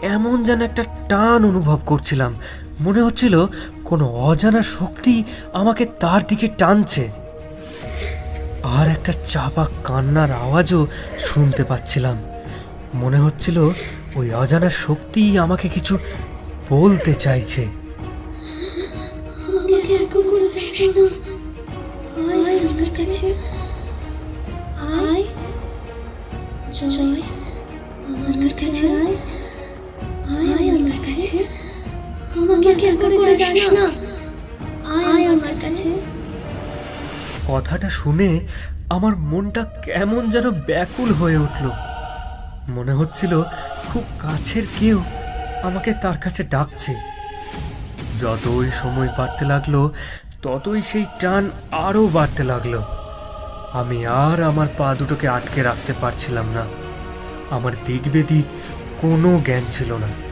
কেমন যেন একটা টান অনুভব করছিলাম। মনে হচ্ছিল কোনো অজানা শক্তি আমাকে তার দিকে টানছে। আর একটা চাপা কান্নার আওয়াজও শুনতে পাচ্ছিলাম। মনে হচ্ছিল ওই অজানা শক্তি আমাকে কিছু বলতে চাইছে। আমার কাছে আয়। আমাকে একা করে যাস না। আয় আমার কাছে। কথাটা শুনে আমার মনটা কেমন যেন ব্যাকুল হয়ে উঠল। মনে হচ্ছিল খুব কাছের কেউ আমাকে তার কাছে ডাকছে। যতই সময় বাড়তে লাগল ততই সেই টান আরও বাড়তে লাগল। আমি আর আমার পা দুটোকে আটকে রাখতে পারছিলাম না। আমার দিক বেদিক কোনো জ্ঞান ছিল না।